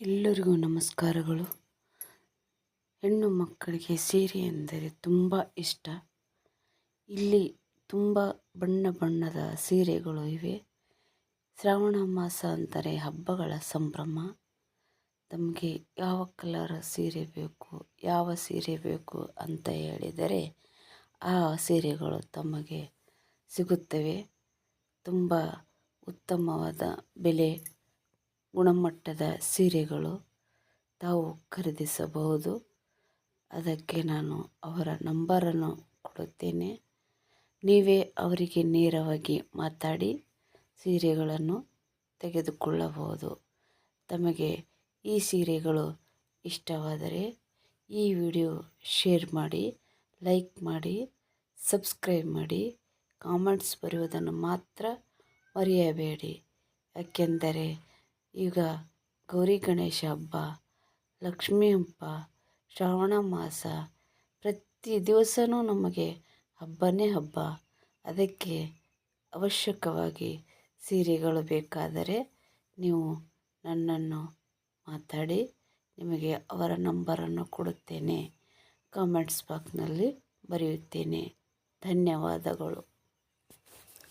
ಎಲ್ಲರಿಗೂ ನಮಸ್ಕಾರಗಳು. ಹೆಣ್ಣು ಮಕ್ಕಳಿಗೆ ಸೀರೆ ಎಂದರೆ ತುಂಬ ಇಷ್ಟ. ಇಲ್ಲಿ ತುಂಬ ಬಣ್ಣ ಬಣ್ಣದ ಸೀರೆಗಳು ಇವೆ. ಶ್ರಾವಣ ಮಾಸ ಅಂದರೆ ಹಬ್ಬಗಳ ಸಂಭ್ರಮ. ತಮಗೆ ಯಾವ ಕಲರ್ ಸೀರೆ ಬೇಕು, ಯಾವ ಸೀರೆ ಬೇಕು ಅಂತ ಹೇಳಿದರೆ ಆ ಸೀರೆಗಳು ತಮಗೆ ಸಿಗುತ್ತವೆ. ತುಂಬ ಉತ್ತಮವಾದ ಬೆಲೆ ಗುಣಮಟ್ಟದ ಸೀರೆಗಳು ತಾವು ಖರೀದಿಸಬಹುದು. ಅದಕ್ಕೆ ನಾನು ಅವರ ನಂಬರನ್ನು ಕೊಡುತ್ತೇನೆ. ನೀವೇ ಅವರಿಗೆ ನೇರವಾಗಿ ಮಾತಾಡಿ ಸೀರೆಗಳನ್ನು ತೆಗೆದುಕೊಳ್ಳಬಹುದು. ತಮಗೆ ಈ ಸೀರೆಗಳು ಇಷ್ಟವಾದರೆ ಈ ವಿಡಿಯೋ ಶೇರ್ ಮಾಡಿ ಲೈಕ್ ಮಾಡಿ ಸಬ್ಸ್ಕ್ರೈಬ್ ಮಾಡಿ ಕಾಮೆಂಟ್ಸ್ ಬರೆಯುವುದನ್ನು ಮಾತ್ರ ಮರೆಯಬೇಡಿ. ಯಾಕೆಂದರೆ ಈಗ ಗೌರಿ ಗಣೇಶ ಹಬ್ಬ, ಲಕ್ಷ್ಮೀ ಹಬ್ಬ, ಶ್ರಾವಣ ಮಾಸ, ಪ್ರತಿ ದಿವಸವೂ ನಮಗೆ ಹಬ್ಬನೇ ಹಬ್ಬ. ಅದಕ್ಕೆ ಅವಶ್ಯಕವಾಗಿ ಸೀರೆಗಳು ಬೇಕಾದರೆ ನೀವು ನನ್ನನ್ನು ಮಾತಾಡಿ, ನಿಮಗೆ ಅವರ ನಂಬರನ್ನು ಕೊಡುತ್ತೇನೆ. ಕಾಮೆಂಟ್ಸ್ ಬಾಕ್ಸ್ನಲ್ಲಿ ಬರೆಯುತ್ತೇನೆ. ಧನ್ಯವಾದಗಳು.